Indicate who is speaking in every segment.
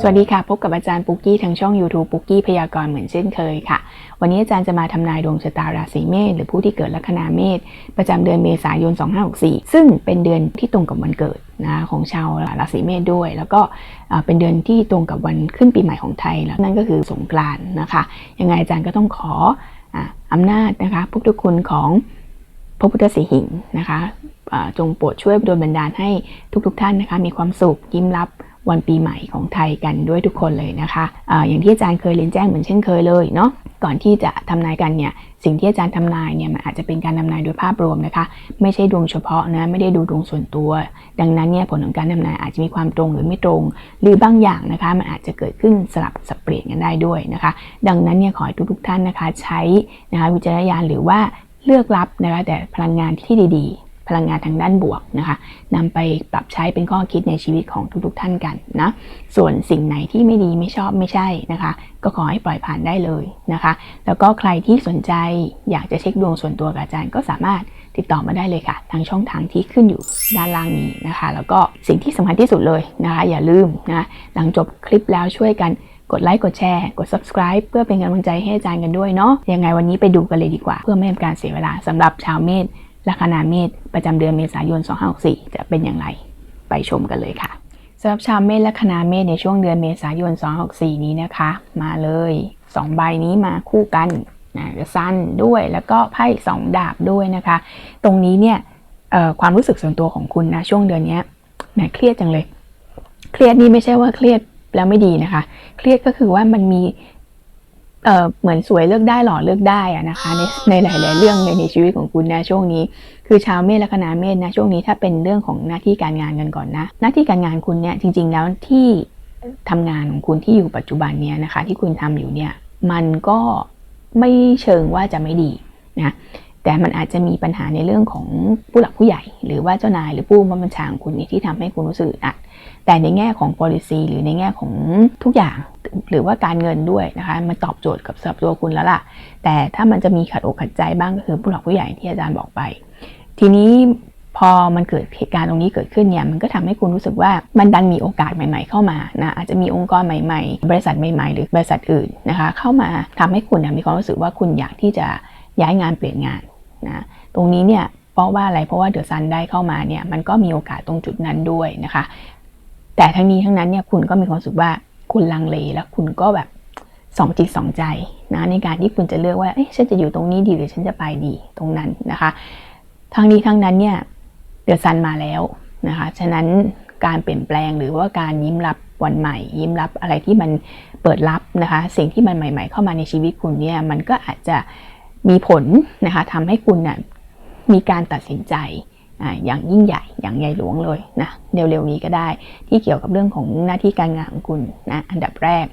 Speaker 1: สวัสดีค่ะ พบกับอาจารย์ปุกกี้ทางช่อง YouTube ปุกกี้พยากรณ์เหมือนเช่นเคยค่ะ วันนี้อาจารย์จะมาทำนายดวงชะตาราศีเมษหรือผู้ที่เกิดลัคนาเมษประจำเดือนเมษายน 2564 ซึ่งเป็นเดือนที่ตรงกับวันเกิดนะของชาวราศีเมษด้วย แล้วก็เป็นเดือนที่ตรงกับวันขึ้นปีใหม่ของไทยแล้วนั่นก็คือสงกรานต์นะคะยังไงอาจารย์ก็ต้องขอออำนาจนะคะพุทธคุณของพระพุทธสีหิงนะคะจงโปรดช่วยโดนบันดาลให้ทุกๆทท่านนะคะมีความสุขยิ้มรับ วันปีใหม่ของไทยกันด้วยทุกคนเลยนะคะอะอย่างที่อาจารย์เคยเรียนแจ้งเหมือนเช่นเคยเลยเนาะก่อนที่จะทำนายกันเนี่ยสิ่งที่อาจารย์ทำนายเนี่ยมันอาจจะเป็นการทำนายโดยภาพรวมนะคะ ไม่ใช่ดวงเฉพาะนะไม่ได้ดูดวงส่วนตัว ดังนั้นเนี่ยผลของการทำนายอาจจะมีความตรงหรือไม่ตรง หรือบางอย่างนะคะมันอาจจะเกิดขึ้นสลับสับเปลี่ยนกันได้ด้วยนะคะ ดังนั้นเนี่ยขอให้ทุกๆท่านนะคะใช้นะคะวิจารณญาณหรือว่าเลือกรับนะคะแต่พลังงานที่ดีๆ พลังงานทางด้านบวกนะคะนำไปปรับใช้เป็นข้อคิดในชีวิตของทุกๆท่านกันนะส่วนสิ่งไหนที่ไม่ดีไม่ชอบไม่ใช่นะคะ ก็ขอให้ปล่อยผ่านได้เลยนะคะ แล้วก็ใครที่สนใจอยากจะเช็คดวงส่วนตัวกับอาจารย์ก็สามารถติดต่อมาได้เลยค่ะ ทางช่องทางที่ขึ้นอยู่ด้านล่างนี้นะคะ แล้วก็สิ่งที่สำคัญที่สุดเลยนะคะ อย่าลืมนะหลังจบคลิปแล้วช่วยกันกดไลค์กดแชร์ กด subscribe เพื่อเป็นกำลังใจให้อาจารย์กันด้วยเนาะยังไงวันนี้ไปดูกันเลยดีกว่า เพื่อไม่ให้การเสียเวลาสำหรับชาวเมษ ลัคนาเมษประจำเดือนเมษายน 2564 จะเป็นอย่างไร ไปชมกันเลยค่ะสำหรับชาวเมษลัคนาเมษในช่วงเดือนเมษายน2564 นี้นะคะ มาเลย 2 ใบนี้มาคู่กันนะสั้นด้วยแล้วก็ไพ่สองดาบด้วยนะคะ ตรงนี้เนี่ยเอ่อความรู้สึกส่วนตัวของคุณนะช่วงเดือนนี้แหมเครียดจังเลย เครียดนี่ไม่ใช่ว่าเครียดแล้วไม่ดีนะคะ เครียดก็คือว่ามันมี เอ่อเหมือนสวยเลือกได้หล่อเลือกได้อะนะคะ ในในหลาย ๆ เรื่องเลยในชีวิตของคุณนะช่วงนี้ คือชาวเมษและคณะเมษนะช่วงนี้ถ้าเป็นเรื่องของหน้าที่การงานกันก่อนนะ หน้าที่การงานคุณเนี่ยจริง ๆ แล้วที่ทำงานของคุณที่อยู่ปัจจุบันเนี่ยนะคะ ที่คุณทำอยู่เนี่ยมันก็ไม่เชิงว่าจะไม่ดีนะ แต่มันอาจจะมีปัญหาในเรื่องของผู้หลักผู้ใหญ่ หรือว่าเจ้านายหรือผู้บัญชาของคุณนี่ที่ทำให้คุณรู้สึกอัดแต่ในแง่ของ policy หรือในแง่ของทุกอย่างหรือว่าการเงินด้วยนะคะมันตอบโจทย์กับสำหรับตัวคุณแล้วล่ะ แต่ถ้ามันจะมีขัดอกขัดใจบ้างก็คือผู้หลักผู้ใหญ่ที่อาจารย์บอกไป ทีนี้พอมันเกิดเหตุการณ์ตรงนี้เกิดขึ้นเนี่ยมันก็ทำให้คุณรู้สึกว่ามันดันมีโอกาสใหม่ ๆ เข้ามานะอาจจะมีองค์กรใหม่ๆ บริษัทใหม่ ๆ หรือบริษัทอื่นนะคะ เข้ามาทำให้คุณมีความรู้สึกว่าคุณอยากที่จะย้ายงานเปลี่ยนงาน นะตรงนี้เนี่ยเพราะว่าอะไรเพราะว่าเดอะซันได้เข้ามาเนี่ยมันก็มีโอกาสตรงจุดนั้นด้วยนะคะ แต่ทั้งนี้ทั้งนั้นเนี่ยคุณก็มีความรู้สึกว่าคุณลังเลแล้วคุณก็แบบสองจิตสองใจนะในการที่คุณจะเลือกว่าเอ๊ะฉันจะอยู่ตรงนี้ดีหรือฉันจะไปดีตรงนั้นนะคะทั้งนี้ทั้งนั้นเนี่ยเดือดซันมาแล้วนะคะฉะนั้นการเปลี่ยนแปลงหรือว่าการยิ้มรับวันใหม่ ยิ้มรับอะไรที่มันเปิดรับนะคะ สิ่งที่มันใหม่ ๆ เข้ามาในชีวิตคุณเนี่ยมันก็อาจจะ มีผลนะคะทำให้คุณน่ะมีการตัดสินใจอย่างยิ่งใหญ่อย่างใหญ่หลวงเลยนะเร็วๆนี้ก็ได้ ที่เกี่ยวกับเรื่องของหน้าที่การงานของคุณนะอันดับแรก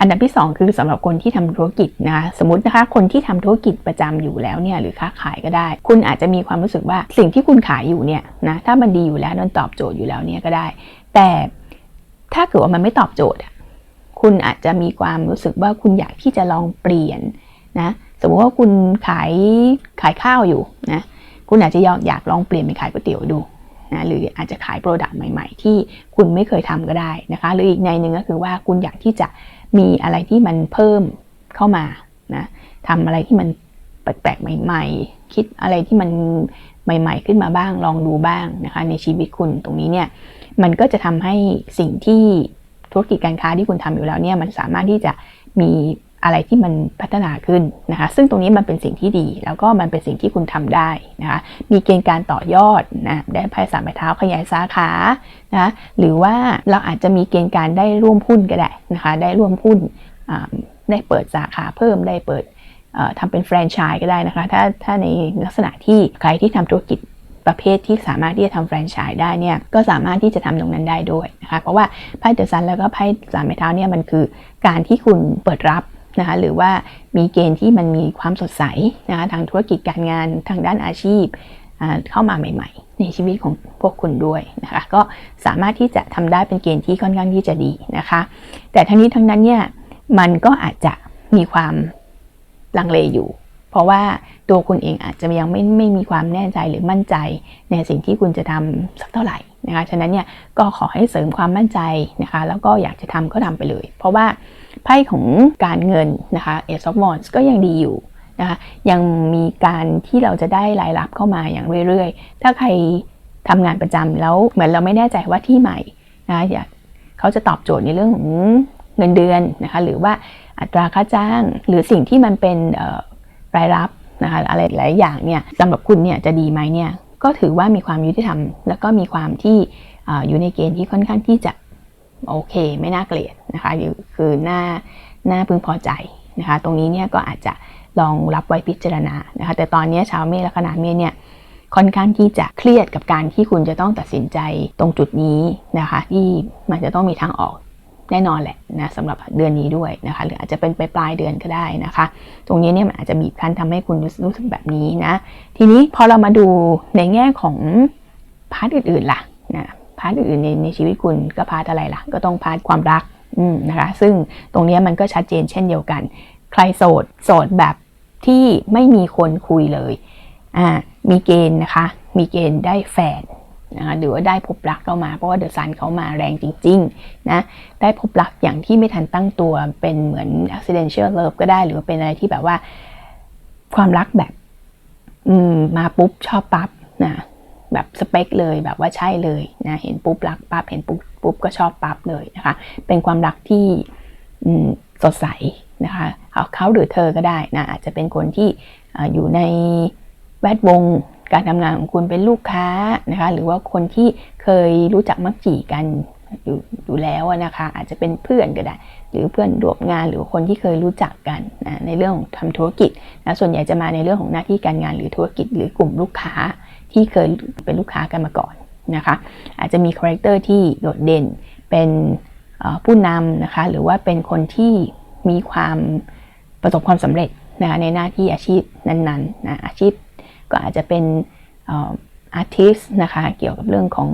Speaker 1: อันดับที่ 2 คือสำหรับคนที่ทำธุรกิจนะคะสมมตินะคะคนที่ทำธุรกิจประจำอยู่แล้วเนี่ยหรือค้าขายก็ได้ คุณอาจจะมีความรู้สึกว่าสิ่งที่คุณขายอยู่เนี่ยนะถ้ามันดีอยู่แล้วมันตอบโจทย์อยู่แล้วเนี่ยก็ได้ แต่ถ้าเกิดว่ามันไม่ตอบโจทย์คุณอาจจะมีความรู้สึกว่าคุณอยากที่จะลองเปลี่ยนนะ สมมติว่าคุณขายขายข้าวอยู่นะคุณอาจจะอยากอยากลองเปลี่ยนเป็นขายก๋วยเตี๋ยวดูนะหรืออาจจะขายโปรดักต์ใหม่ ๆ ที่คุณไม่เคยทำก็ได้นะคะหรืออีกในหนึ่งก็คือว่าคุณอยากที่จะมีอะไรที่มันเพิ่มเข้ามานะทำอะไรที่มันแปลกๆใหม่ ๆ คิดอะไรที่มันใหม่ ๆ ขึ้นมาบ้างลองดูบ้างนะคะ ในชีวิตคุณตรงนี้เนี่ยมันก็จะทำให้สิ่งที่ธุรกิจการค้าที่คุณทำอยู่แล้วเนี่ยมันสามารถที่จะมี อะไรที่มันพัฒนาขึ้นนะคะ ซึ่งตรงนี้มันเป็นสิ่งที่ดี แล้วก็มันเป็นสิ่งที่คุณทำได้นะคะ มีเกณฑ์การต่อยอดนะได้ไพ่สามไม้เท้าขยายสาขานะหรือว่าเราอาจจะมีเกณฑ์การได้ร่วมหุ้นก็ได้นะคะ ได้ร่วมหุ้นได้เปิดสาขาเพิ่มได้เปิดทำเป็นแฟรนไชส์ก็ได้นะคะ ถ้าถ้าในลักษณะที่ใครที่ทำธุรกิจประเภทที่สามารถที่จะทำแฟรนไชส์ได้เนี่ยก็สามารถที่จะทำตรงนั้นได้ด้วยนะคะ เพราะว่าไพ่เดอะซันแล้วก็ไพ่สามไม้เท้าเนี่ยมันคือการที่คุณเปิดรับ นะคะหรือว่ามีเกณฑ์ที่มันมีความสดใสนะคะทางธุรกิจการงานทางด้านอาชีพเข้ามาใหม่ๆ ในชีวิตของพวกคุณด้วยนะคะก็สามารถที่จะทำได้เป็นเกณฑ์ที่ค่อนข้างที่จะดีนะคะ แต่ทั้งนี้ทั้งนั้นเนี่ยมันก็อาจจะมีความลังเลอยู่ เพราะว่าตัวคุณเองอาจจะยังไม่ไม่มีความแน่ใจหรือมั่นใจในสิ่งที่คุณจะทำสักเท่าไหร่นะคะฉะนั้นเนี่ยก็ขอให้เสริมความมั่นใจนะคะ แล้วก็อยากจะทำก็ทำไปเลย เพราะว่า ไพ่ของการเงินนะคะ Ace of Wands ก็ยังดีอยู่นะคะยังมีการที่เราจะได้รายรับเข้ามาอย่างเรื่อยๆ ถ้าใครทำงานประจำแล้วเหมือนเราไม่แน่ใจว่าที่ใหม่นะอยากเขาจะตอบโจทย์ในเรื่องของเงินเดือนนะคะหรือว่าอัตราค่าจ้าง หรือสิ่งที่มันเป็นรายรับนะคะอะไรหลายอย่างเนี่ยสำหรับคุณเนี่ยจะดีไหมเนี่ยก็ถือว่ามีความยุติธรรม แล้วก็มีความที่ออยู่ในเกณฑ์ที่ค่อนข้างที่จะโอเค ไม่น่าเกลียด นะคะคือหน้าหน้าพึงพอใจนะคะตรงนี้เนี่ยก็อาจจะลองรับไว้พิจารณานะคะแต่ตอนนี้ชาวเมษและคณะเมษเนี่ยค่อนข้างที่จะเครียดกับการที่คุณจะต้องตัดสินใจตรงจุดนี้นะคะที่มันจะต้องมีทางออกแน่นอนแหละนะสำหรับเดือนนี้ด้วยนะคะหรืออาจจะเป็นปลายเดือนก็ได้นะคะ ตรงนี้เนี่ยมันอาจจะบีบคั้นทำให้คุณรู้สึกแบบนี้นะทีนี้พอเรามาดูในแง่ของพาร์ทอื่นๆล่ะนะพาร์ทอื่นในในชีวิตคุณก็พาร์ทอะไรล่ะ ก็ต้องพาร์ทความรัก นะคะซึ่งตรงนี้มันก็ชัดเจนเช่นเดียวกัน ใครโสดโสดแบบที่ไม่มีคนคุยเลยอ่ามีเกณฑ์นะคะ มีเกณฑ์ได้แฟนนะคะหรือว่าได้พบรักเข้ามา เพราะว่าเดอะซันเขามาแรงจริงๆนะได้พบรักอย่างที่ไม่ทันตั้งตัวเป็นเหมือน accidental love ก็ได้ หรือว่าเป็นอะไรที่แบบว่าความรักแบบมาปุ๊บชอบปั๊บนะ แบบสเปคเลยแบบว่าใช่เลยนะเห็นปุ๊บรักปั๊บเห็นปุ๊บปุ๊บก็ชอบปั๊บเลยนะคะ เป็นความรักที่สดใสนะคะเขาหรือเธอก็ได้นะอาจจะเป็นคนที่อยู่ในแวดวงการทำงานของคุณเป็นลูกค้านะคะหรือว่าคนที่เคยรู้จักมักจีกัน อยู่อยู่แล้วนะคะ อาจจะเป็นเพื่อนก็ได้ หรือเพื่อนร่วมงานหรือคนที่เคยรู้จักกันนะในเรื่องของทำธุรกิจนะส่วนใหญ่จะมาในเรื่องของหน้าที่การงานหรือธุรกิจ หรือกลุ่มลูกค้าที่เคยเป็นลูกค้ากันมาก่อนนะคะ อาจจะมีคาแรคเตอร์ที่โดดเด่นเป็นผู้นำนะคะ หรือว่าเป็นคนที่มีความประสบความสำเร็จนะในหน้าที่อาชีพนั้นๆนะอาชีพก็อาจจะเป็นอาร์ติสนะคะเกี่ยวกับเรื่องของ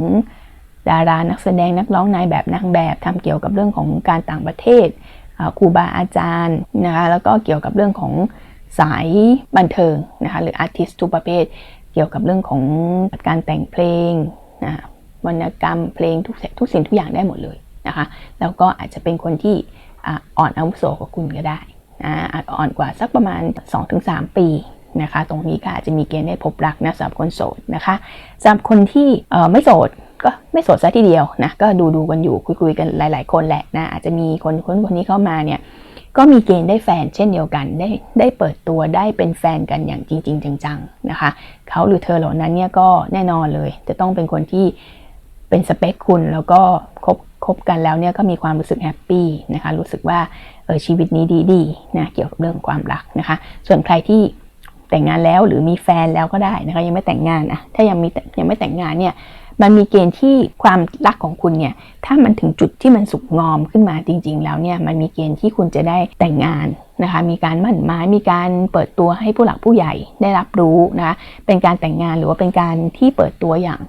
Speaker 1: ดารานักแสดงนักร้องนายแบบนางแบบทำเกี่ยวกับเรื่องของการต่างประเทศครูบาอาจารย์นะคะแล้วก็เกี่ยวกับเรื่องของสายบันเทิงนะคะหรืออาร์ติสทุกประเภท เกี่ยวกับเรื่องของการแต่งเพลงนะวรรณกรรมเพลงทุกทุกสิ่งทุกอย่างได้หมดเลยนะคะแล้วก็อาจจะเป็นคนที่อ่อนอาวุโสกว่าคุณก็ได้นะอ,อ่อนกว่าสักประมาณ 2-3 ปีนะคะตรงนี้ก็อาจจะมีเกณฑ์ได้พบรักนะสำหรับคนโสดนะคะสำหรับคนที่ไม่โสด ก็ไม่โสดซะทีเดียวนะก็ดูดูกันอยู่คุยคุยกันหลาย ๆ คนแหละนะอาจจะมีคนคนคนนี้เข้ามาเนี่ยก็มีเกณฑ์ได้แฟนเช่นเดียวกัน ได้ได้เปิดตัวได้เป็นแฟนกันอย่างจริง ๆ จังๆนะคะเขาหรือเธอเหล่านั้นเนี่ยก็แน่นอนเลย จะต้องเป็นคนที่เป็นสเปคคุณแล้วก็คบคบกันแล้วเนี่ยก็มีความรู้สึกแฮปปี้นะคะรู้สึกว่าเออชีวิตนี้ดีๆนะเกี่ยวกับเรื่องความรักนะคะ ส่วนใครที่แต่งงานแล้วหรือมีแฟนแล้วก็ได้นะคะยังไม่แต่งงานอะถ้ายังมียังไม่แต่งงานเนี่ย มันมีเกณฑ์ที่ความรักของคุณเนี่ย ถ้ามันถึงจุดที่มันสุกงอมขึ้นมาจริง ๆ แล้วเนี่ย มันมีเกณฑ์ที่คุณจะได้แต่งงานนะคะ มีการมั่นหมาย มีการเปิดตัวให้ผู้หลักผู้ใหญ่ได้รับรู้นะคะ เป็นการแต่งงานหรือว่าเป็นการที่เปิดตัวอย่าง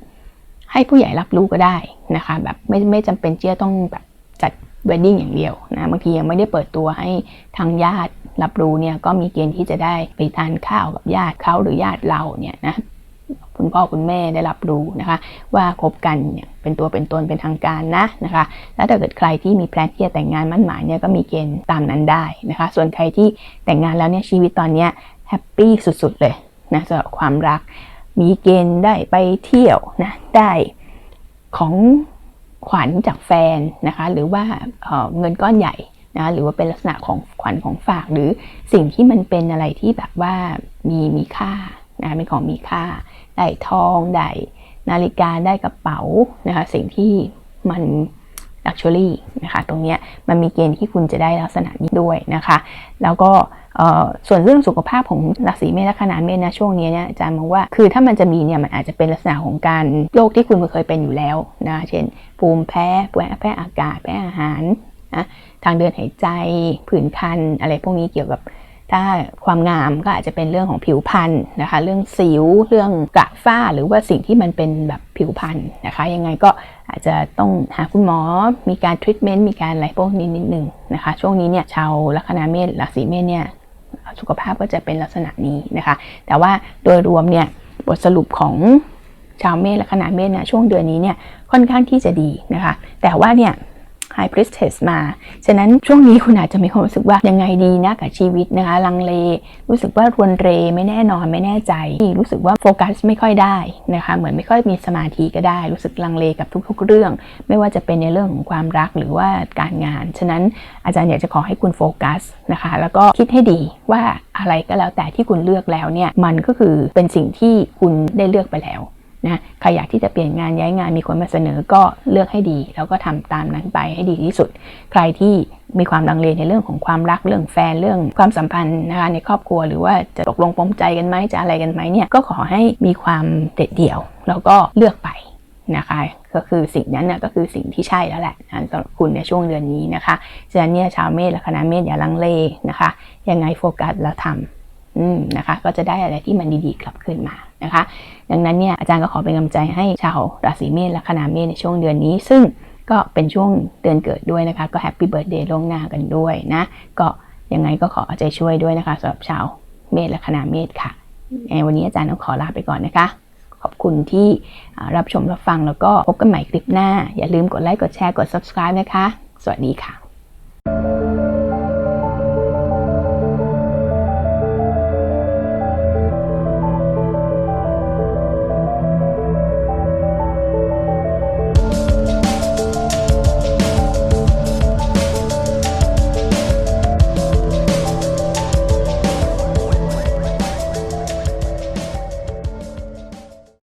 Speaker 1: ให้ผู้ใหญ่รับรู้ก็ได้นะคะ แบบไม่ไม่จำเป็นที่จะต้องแบบจัดเวดดิ้งอย่างเดียวนะ บางทียังไม่ได้เปิดตัวให้ทางญาติรับรู้เนี่ย ก็มีเกณฑ์ที่จะได้ไปทานข้าวกับญาติเขาหรือญาติเราเนี่ยนะ คุณพ่อคุณแม่ได้รับรู้นะคะ ว่าคบกันเนี่ยเป็นตัวเป็นตนเป็นทางการนะนะคะ แล้วถ้าเกิดใครที่มีแพลนที่จะแต่งงานมั่นหมายเนี่ยก็มีเกณฑ์ตามนั้นได้นะคะ ส่วนใครที่แต่งงานแล้วเนี่ยชีวิตตอนนี้แฮปปี้สุดๆเลยนะสำหรับความรัก มีเกณฑ์ได้ไปเที่ยวนะได้ของขวัญจากแฟนนะคะ หรือว่าเเงินก้อนใหญ่นะหรือว่าเป็นลักษณะของขวัญของฝากหรือสิ่งที่มันเป็นอะไรที่แบบว่ามีมีค่า นะเป็นของมีค่า ได้ทองได้นาฬิกาได้กระเป๋านะคะสิ่งที่มันลักชัวรี่นะคะตรงนี้มันมีเกณฑ์ที่คุณจะได้ลักษณะนี้ด้วยนะคะ แล้วก็ส่วนเรื่องสุขภาพของราศีเมษและคณะเมษนะช่วงนี้เนี่ยอาจารย์มองว่าคือถ้ามันจะมีเนี่ยมันอาจจะเป็นลักษณะของการโรคที่คุณเคยเป็นอยู่แล้วนะเช่นภูมิแพ้แพ้แพ้อากาศแพ้อาหารนะทางเดินหายใจผื่นคันอะไรพวกนี้เกี่ยวกับ ถ้าความงามก็อาจจะเป็นเรื่องของผิวพรรณนะคะ เรื่องสิว เรื่องกระฝ้า หรือว่าสิ่งที่มันเป็นแบบผิวพรรณนะคะ ยังไงก็อาจจะต้องหาคุณหมอ มีการทรีทเมนต์ มีการอะไรพวกนี้นิดนึงนะคะ ช่วงนี้เนี่ยชาวลัคนาเมษราศีเมษเนี่ยสุขภาพก็จะเป็นลักษณะนี้นะคะ แต่ว่าโดยรวมเนี่ยบทสรุปของชาวเมษละคณะเมษเนี่ยช่วงเดือนนี้เนี่ยค่อนข้างที่จะดีนะคะ แต่ว่าเนี่ย High Priestess มา ฉะนั้นช่วงนี้คุณอาจจะมีความรู้สึกว่ายังไงดีนะกับชีวิตนะคะ ลังเล รู้สึกว่ารวนเรไม่แน่นอนไม่แน่ใจ รู้สึกว่าโฟกัสไม่ค่อยได้นะคะ เหมือนไม่ค่อยมีสมาธิก็ได้ รู้สึกลังเลกับทุกๆ เรื่อง ไม่ว่าจะเป็นในเรื่องของความรักหรือว่าการงาน ฉะนั้นอาจารย์อยากจะขอให้คุณโฟกัสนะคะ แล้วก็คิดให้ดีว่าอะไรก็แล้วแต่ที่คุณเลือกแล้วเนี่ยมันก็คือเป็นสิ่งที่คุณได้เลือกไปแล้ว นะใครอยากที่จะเปลี่ยนงานย้ายงานมีคนมาเสนอก็เลือกให้ดี แล้วก็ทำตามนั้นไปให้ดีที่สุด ใครที่มีความลังเลในเรื่องของความรักเรื่องแฟนเรื่องความสัมพันธ์นะคะในครอบครัวหรือว่าจะตกลงปรงใจกันไหมจะอะไรกันไหมเนี่ยก็ขอให้มีความเด็ดเดี่ยว แล้วก็เลือกไปนะคะก็คือสิ่งนั้นน่ะก็คือสิ่งที่ใช่แล้วแหละนะสำหรับคุณในช่วงเดือนนี้นะคะฉะนั้นเนี่ยชาวเมษและคณะเมษอย่าลังเลนะคะยังไงโฟกัสแล้วทำนะคะก็จะได้อะไรที่มันดีๆกลับคืนมา นะคะ ดังนั้นเนี่ยอาจารย์ก็ขอเป็นกำลังใจให้ชาวราศีเมษและคณะเมษในช่วงเดือนนี้ ซึ่งก็เป็นช่วงเดือนเกิดด้วยนะคะ ก็แฮปปี้เบิร์ดเดย์ล่วงหน้ากันด้วยนะ ก็ยังไงก็ขอเอาใจช่วยด้วยนะคะสำหรับชาวเมษและคณะเมษค่ะในวันนี้อาจารย์ต้องขอลาไปก่อนนะคะ ขอบคุณที่รับชมรับฟังแล้วก็พบกันใหม่คลิปหน้า อย่าลืมกดไลค์กดแชร์กด subscribe นะคะ สวัสดีค่ะ